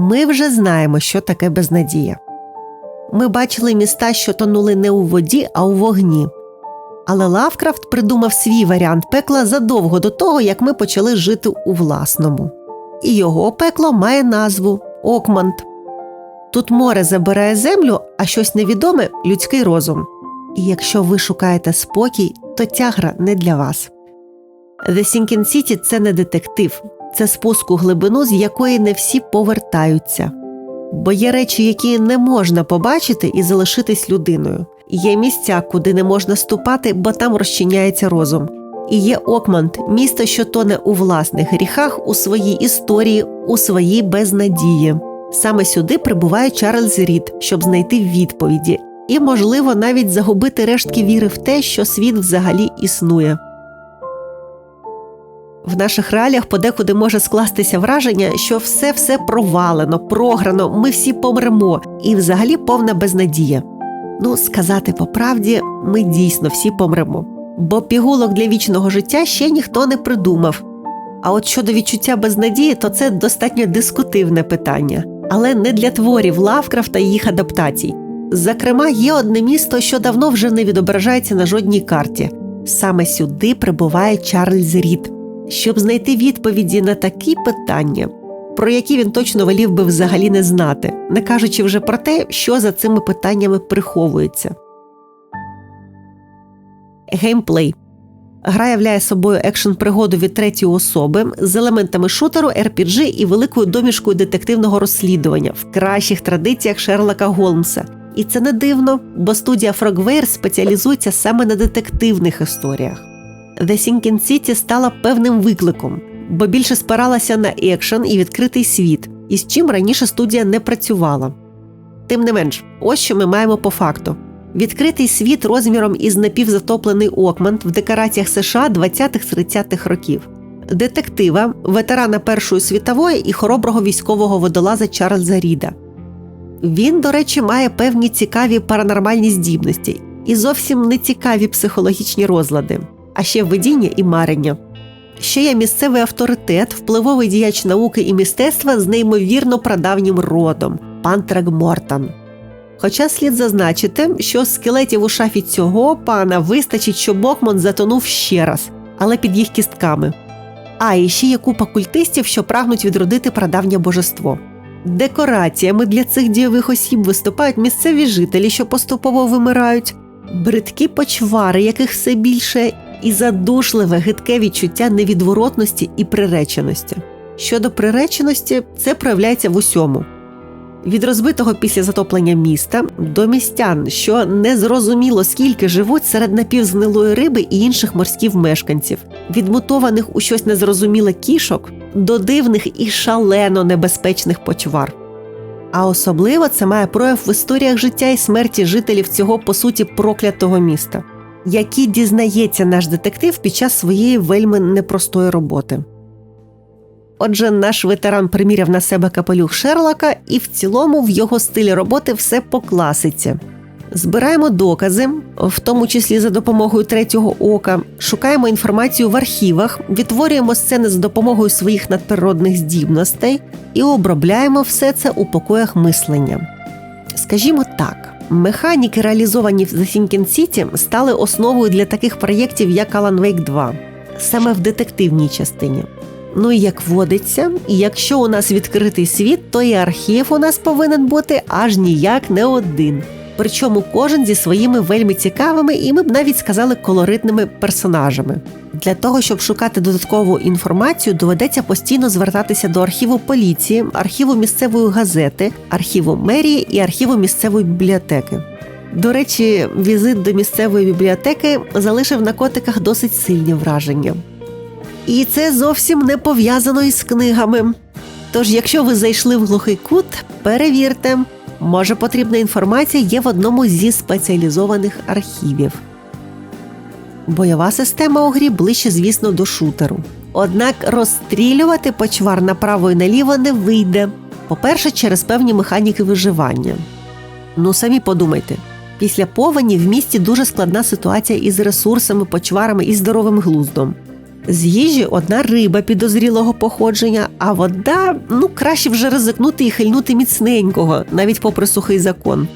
Ми вже знаємо, що таке безнадія. Ми бачили міста, що тонули не у воді, а у вогні. Але Лавкрафт придумав свій варіант пекла задовго до того, як ми почали жити у власному. І його пекло має назву Окмант. Тут море забирає землю, а щось невідоме людський розум. І якщо ви шукаєте спокій, то ця гра не для вас. The Sinking City – це не детектив, це спуск у глибину, з якої не всі повертаються. Бо є речі, які не можна побачити і залишитись людиною. Є місця, куди не можна ступати, бо там розчиняється розум. І є Окмант, місто, що тоне у власних гріхах, у своїй історії, у своїй безнадії. Саме сюди прибуває Чарльз Рід, щоб знайти відповіді, і, можливо, навіть загубити рештки віри в те, що світ взагалі існує. В наших реаліях подекуди може скластися враження, що все все провалено, програно, ми всі помремо, і взагалі повна безнадія. Ну, сказати по правді, ми дійсно всі помремо. Бо пігулок для вічного життя ще ніхто не придумав. А от щодо відчуття безнадії, то це достатньо дискутивне питання, але не для творів Лавкрафта і їх адаптацій. Зокрема, є одне місто, що давно вже не відображається на жодній карті. Саме сюди прибуває Чарльз Рід, щоб знайти відповіді на такі питання, про які він точно волів би взагалі не знати, не кажучи вже про те, що за цими питаннями приховується. Геймплей Гра являє собою екшн пригоду від третьої особи з елементами шутеру, RPG і великою домішкою детективного розслідування в кращих традиціях Шерлока Голмса. І це не дивно, бо студія Frogware спеціалізується саме на детективних історіях. The Sinking City стала певним викликом, бо більше спиралася на екшен і відкритий світ, із чим раніше студія не працювала. Тим не менш, ось що ми маємо по факту. Відкритий світ розміром із напівзатоплений Окмант в декораціях США 20-30-х років, детектива, ветерана Першої світової і хороброго військового водолаза Чарльза Ріда. Він, до речі, має певні цікаві паранормальні здібності і зовсім не цікаві психологічні розлади, а ще видіння і марення. Ще є місцевий авторитет, впливовий діяч науки і мистецтва з неймовірно прадавнім родом пан Трегмортан. Хоча слід зазначити, що скелетів у шафі цього пана вистачить, щоб Бокман затонув ще раз, але під їх кістками. А і ще є купа культистів, що прагнуть відродити прадавнє божество. Декораціями для цих дієвих осіб виступають місцеві жителі, що поступово вимирають, бридкі почвари, яких все більше, і задушливе гидке відчуття невідворотності і приреченості. Щодо приреченості, це проявляється в усьому від розбитого після затоплення міста до містян, що незрозуміло скільки живуть серед напівзнилої риби і інших морських мешканців, від мутованих у щось незрозуміле кішок до дивних і шалено небезпечних почвар. А особливо це має прояв в історіях життя і смерті жителів цього по суті проклятого міста, які дізнається наш детектив під час своєї вельми непростої роботи. Отже, наш ветеран приміряв на себе капелюх Шерлока, і в цілому в його стилі роботи все по класиці. Збираємо докази, в тому числі за допомогою третього ока, шукаємо інформацію в архівах, відтворюємо сцени за допомогою своїх надприродних здібностей і обробляємо все це у покоях мислення. Скажімо так, механіки, реалізовані в Thinking City, стали основою для таких проєктів, як Alan Wake 2, саме в детективній частині. Ну і як водиться, якщо у нас відкритий світ, то і архів у нас повинен бути аж ніяк не один. Причому кожен зі своїми вельми цікавими і ми б навіть сказали колоритними персонажами. Для того, щоб шукати додаткову інформацію, доведеться постійно звертатися до архіву поліції, архіву місцевої газети, архіву мерії і архіву місцевої бібліотеки. До речі, візит до місцевої бібліотеки залишив на котиках досить сильні враження. І це зовсім не пов'язано із книгами. Тож, якщо ви зайшли в глухий кут, перевірте, може потрібна інформація є в одному зі спеціалізованих архівів. Бойова система у грі ближче, звісно, до шутеру. Однак розстрілювати почвар направо і наліво не вийде. По-перше, через певні механіки виживання. Ну, самі подумайте, після повені в місті дуже складна ситуація із ресурсами, почварами і здоровим глуздом. З їжі одна риба підозрілого походження, а вода ну краще вже ризикнути і хильнути міцненького, навіть попри сухий закон.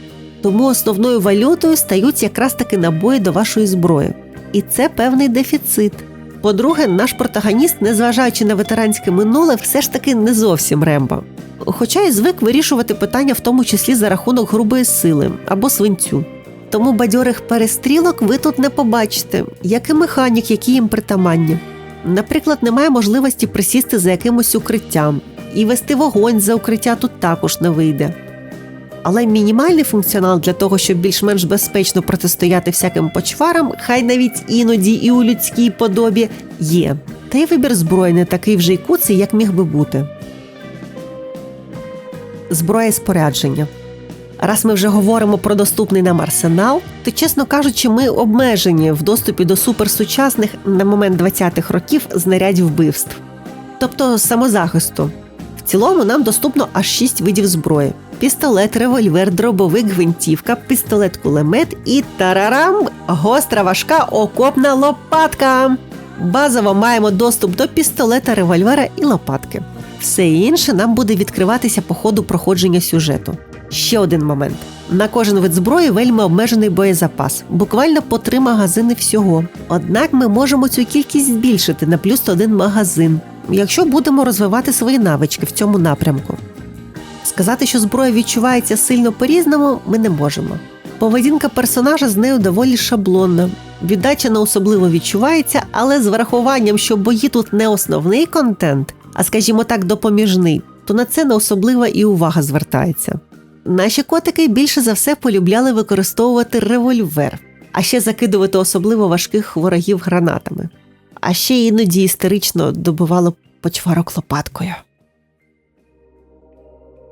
Тому основною валютою стають якраз таки набої до вашої зброї. І це певний дефіцит. По-друге, наш протагоніст, незважаючи на ветеранське минуле, все ж таки не зовсім рембо. Хоча й звик вирішувати питання, в тому числі за рахунок грубої сили або свинцю. Тому бадьорих перестрілок ви тут не побачите, як і механік, які їм притаманні. Наприклад, немає можливості присісти за якимось укриттям, і вести вогонь за укриття тут також не вийде. Але мінімальний функціонал для того, щоб більш-менш безпечно протистояти всяким почварам, хай навіть іноді і у людській подобі є. Та й вибір зброї не такий вже й куций, як міг би бути. Зброя і спорядження. Раз ми вже говоримо про доступний нам арсенал, то, чесно кажучи, ми обмежені в доступі до суперсучасних на момент 20-х років знарядів вбивств, тобто самозахисту. В цілому нам доступно аж 6 видів зброї: пістолет, револьвер, дробовик, гвинтівка, пістолет, кулемет і тарарам гостра важка окопна лопатка. Базово маємо доступ до пістолета, револьвера і лопатки. Все інше нам буде відкриватися по ходу проходження сюжету. Ще один момент: на кожен вид зброї вельми обмежений боєзапас, буквально по три магазини всього. Однак ми можемо цю кількість збільшити на плюс один магазин, якщо будемо розвивати свої навички в цьому напрямку. Сказати, що зброя відчувається сильно по-різному, ми не можемо. Поведінка персонажа з нею доволі шаблонна. Віддача не особливо відчувається, але з врахуванням, що бої тут не основний контент, а скажімо так, допоміжний, то на це не особлива і увага звертається. Наші котики більше за все полюбляли використовувати револьвер, а ще закидувати особливо важких ворогів гранатами. А ще іноді істерично добивало почварок лопаткою.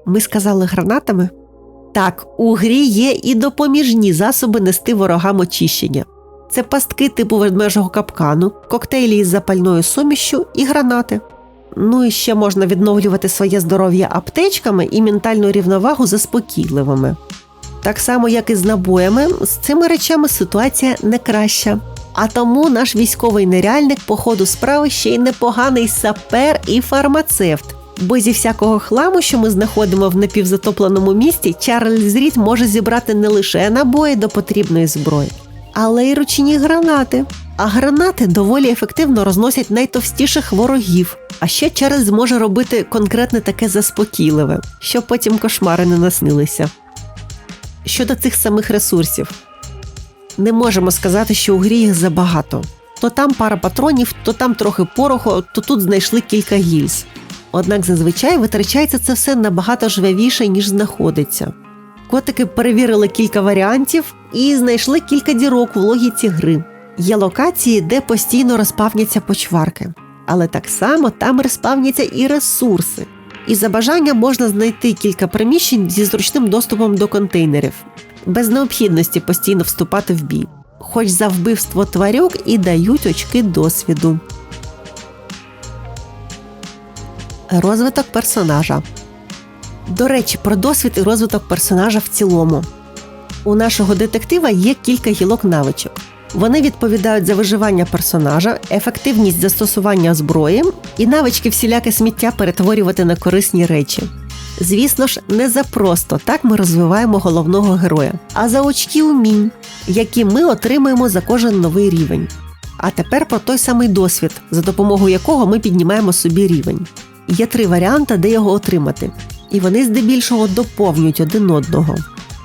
Ми сказали гранатами? Так, у грі є і допоміжні засоби нести ворогам очищення. Це пастки типу ведмежого капкану, коктейлі із запальною сумішю і гранати. Ну і ще можна відновлювати своє здоров'я аптечками і ментальну рівновагу заспокійливими. Так само, як і з набоями, з цими речами ситуація не краща. А тому наш військовий неряльник по ходу справи ще й непоганий сапер і фармацевт. Бо зі всякого хламу, що ми знаходимо в напівзатопленому місті, Чарльз Рід може зібрати не лише набої до потрібної зброї, але й ручні гранати. А гранати доволі ефективно розносять найтовстіших ворогів. А ще Чарльз зможе робити конкретне таке заспокійливе, щоб потім кошмари не наснилися. Щодо цих самих ресурсів, не можемо сказати, що у грі їх забагато. То там пара патронів, то там трохи пороху, то тут знайшли кілька гільз. Однак зазвичай витрачається це все набагато жвавіше, ніж знаходиться. Котики перевірили кілька варіантів і знайшли кілька дірок у логіці гри. Є локації, де постійно розпавняться почварки, але так само там розпавняться і ресурси. І за бажанням можна знайти кілька приміщень зі зручним доступом до контейнерів, без необхідності постійно вступати в бій. Хоч за вбивство тварюк і дають очки досвіду. Розвиток персонажа. До речі, про досвід і розвиток персонажа в цілому. У нашого детектива є кілька гілок навичок. Вони відповідають за виживання персонажа, ефективність застосування зброї і навички всіляке сміття перетворювати на корисні речі. Звісно ж, не за просто так ми розвиваємо головного героя, а за очки умінь, які ми отримуємо за кожен новий рівень. А тепер про той самий досвід, за допомогою якого ми піднімаємо собі рівень. Є три варіанти, де його отримати, і вони здебільшого доповнюють один одного.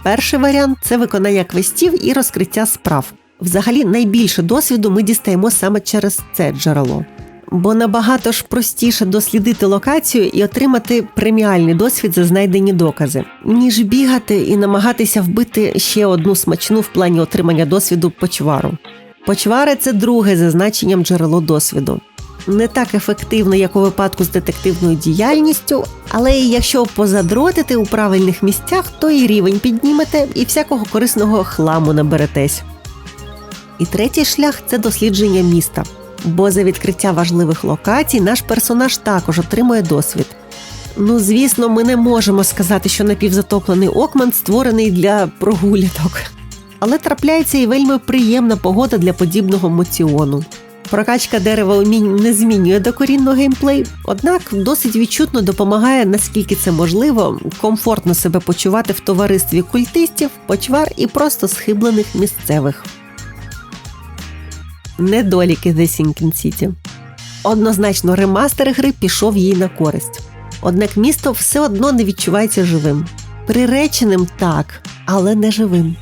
Перший варіант це виконання квестів і розкриття справ. Взагалі, найбільше досвіду ми дістаємо саме через це джерело. Бо набагато ж простіше дослідити локацію і отримати преміальний досвід за знайдені докази, ніж бігати і намагатися вбити ще одну смачну в плані отримання досвіду почвару. Почвари це друге за значенням джерело досвіду. Не так ефективно, як у випадку з детективною діяльністю, але якщо позадротити у правильних місцях, то і рівень піднімете, і всякого корисного хламу наберетесь. І третій шлях це дослідження міста. Бо за відкриття важливих локацій наш персонаж також отримує досвід. Ну, звісно, ми не можемо сказати, що напівзатоплений окман створений для прогулянок. Але трапляється і вельми приємна погода для подібного моціону. Прокачка дерева умінь не змінює докорінно геймплей, однак досить відчутно допомагає, наскільки це можливо, комфортно себе почувати в товаристві культистів, почвар і просто схиблених місцевих. Недоліки The Sinking City Однозначно, ремастер гри пішов їй на користь. Однак місто все одно не відчувається живим. Приреченим так, але не живим.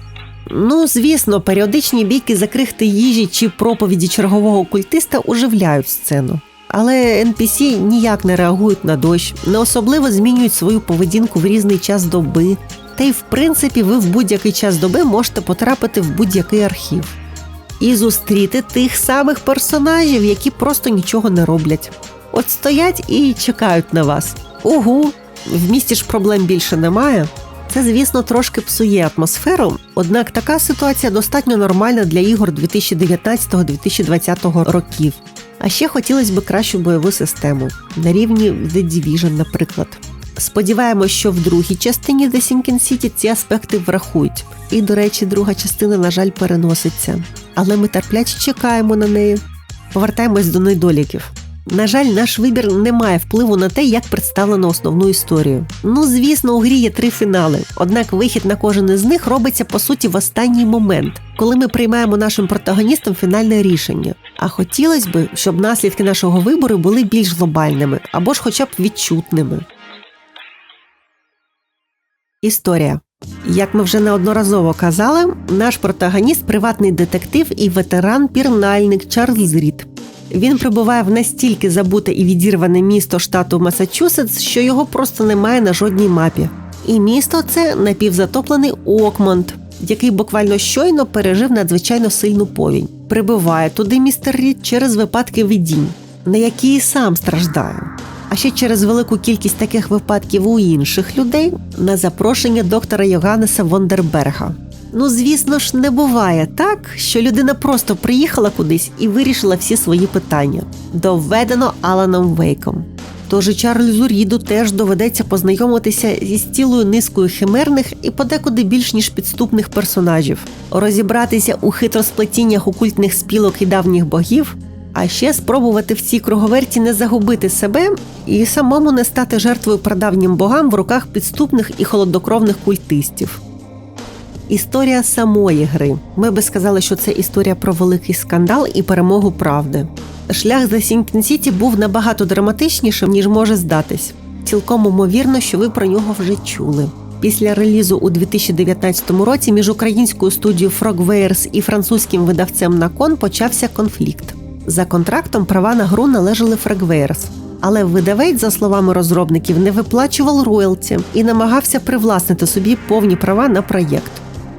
Ну, звісно, періодичні бійки за крихти їжі чи проповіді чергового культиста оживляють сцену. Але NPC ніяк не реагують на дощ, не особливо змінюють свою поведінку в різний час доби. Та й в принципі ви в будь-який час доби можете потрапити в будь-який архів і зустріти тих самих персонажів, які просто нічого не роблять. От стоять і чекають на вас. Угу, в місті ж проблем більше немає. Це, звісно, трошки псує атмосферу, однак така ситуація достатньо нормальна для ігор 2019-2020 років. А ще хотілося б кращу бойову систему на рівні The Division, наприклад. Сподіваємось, що в другій частині The Sinking City ці аспекти врахують. І, до речі, друга частина, на жаль, переноситься. Але ми терпляче чекаємо на неї. Повертаємось до недоліків. На жаль, наш вибір не має впливу на те, як представлено основну історію. Ну, звісно, у грі є три фінали, однак вихід на кожен із них робиться по суті в останній момент, коли ми приймаємо нашим протагоністам фінальне рішення. А хотілося б, щоб наслідки нашого вибору були більш глобальними або ж хоча б відчутними. Історія. Як ми вже неодноразово казали, наш протагоніст приватний детектив і ветеран-пірнальник Чарльз Рід. Він прибуває в настільки забуте і відірване місто штату Масачусетс, що його просто немає на жодній мапі. І місто це напівзатоплений Окмонд, який буквально щойно пережив надзвичайно сильну повінь. Прибуває туди містер Рід через випадки видінь, на які і сам страждає а ще через велику кількість таких випадків у інших людей на запрошення доктора Йоганнеса Вондерберга. Ну, звісно ж, не буває так, що людина просто приїхала кудись і вирішила всі свої питання. Доведено Аланом Вейком. Тож і Чарльзу Ріду теж доведеться познайомитися зі цілою низкою химерних і подекуди більш ніж підступних персонажів, розібратися у хитросплетіннях окультних спілок і давніх богів, а ще спробувати в цій круговерті не загубити себе і самому не стати жертвою прадавнім богам в руках підступних і холоднокровних культистів. Історія самої гри. Ми би сказали, що це історія про великий скандал і перемогу правди. Шлях за Сінкін Сіті був набагато драматичнішим, ніж може здатись. Цілком ймовірно, що ви про нього вже чули. Після релізу у 2019 році між українською студією Frogwares і французьким видавцем Након почався конфлікт. За контрактом права на гру належали Fragwares, але видавець, за словами розробників, не виплачував роялті і намагався привласнити собі повні права на проєкт.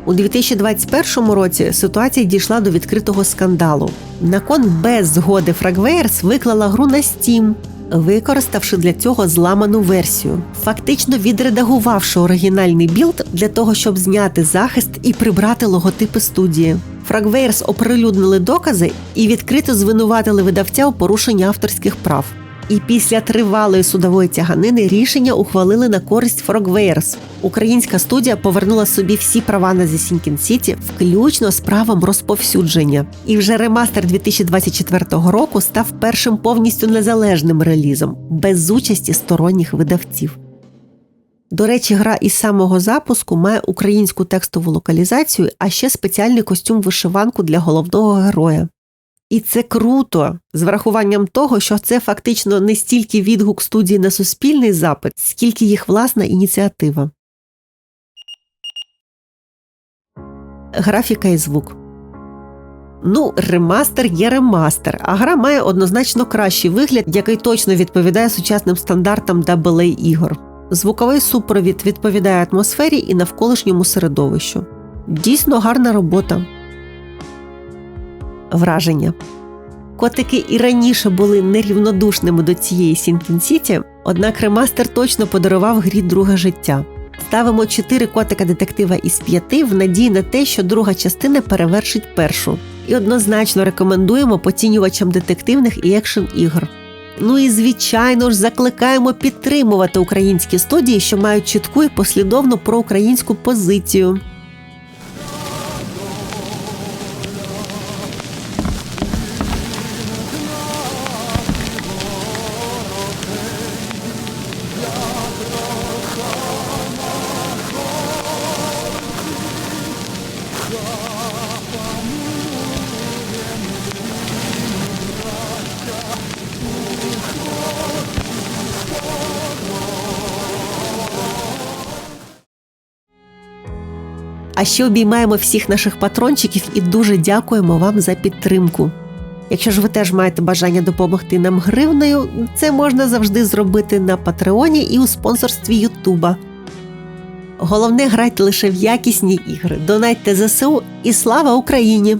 У 2021 році ситуація дійшла до відкритого скандалу. Након без згоди Fragwares виклала гру на Steam, використавши для цього зламану версію, фактично відредагувавши оригінальний білд для того, щоб зняти захист і прибрати логотипи студії. Фрагвейрс оприлюднили докази і відкрито звинуватили видавця у порушенні авторських прав. І після тривалої судової тяганини рішення ухвалили на користь Фрогвейрс. Українська студія повернула собі всі права на Sinking City, включно з правом розповсюдження. І вже ремастер 2024 року став першим повністю незалежним релізом без участі сторонніх видавців. До речі, гра із самого запуску має українську текстову локалізацію, а ще спеціальний костюм вишиванку для головного героя. І це круто, з врахуванням того, що це фактично не стільки відгук студії на суспільний запит, скільки їх власна ініціатива. Графіка і звук. Ну, ремастер є ремастер, а гра має однозначно кращий вигляд, який точно відповідає сучасним стандартам AA ігор. Звуковий супровід відповідає атмосфері і навколишньому середовищу. Дійсно гарна робота. Враження. Котики і раніше були нерівнодушними до цієї Сінкін Сіті, однак ремастер точно подарував грі друге життя. Ставимо 4 котика детектива із 5 в надії на те, що друга частина перевершить першу. І однозначно рекомендуємо поцінювачам детективних і екшн ігор. Ну і звичайно ж закликаємо підтримувати українські студії, що мають чітку і послідовну проукраїнську позицію. А ще обіймаємо всіх наших патрончиків і дуже дякуємо вам за підтримку. Якщо ж ви теж маєте бажання допомогти нам гривнею, це можна завжди зробити на Патреоні і у спонсорстві Ютуба. Головне, грайте лише в якісні ігри, донайте ЗСУ і слава Україні!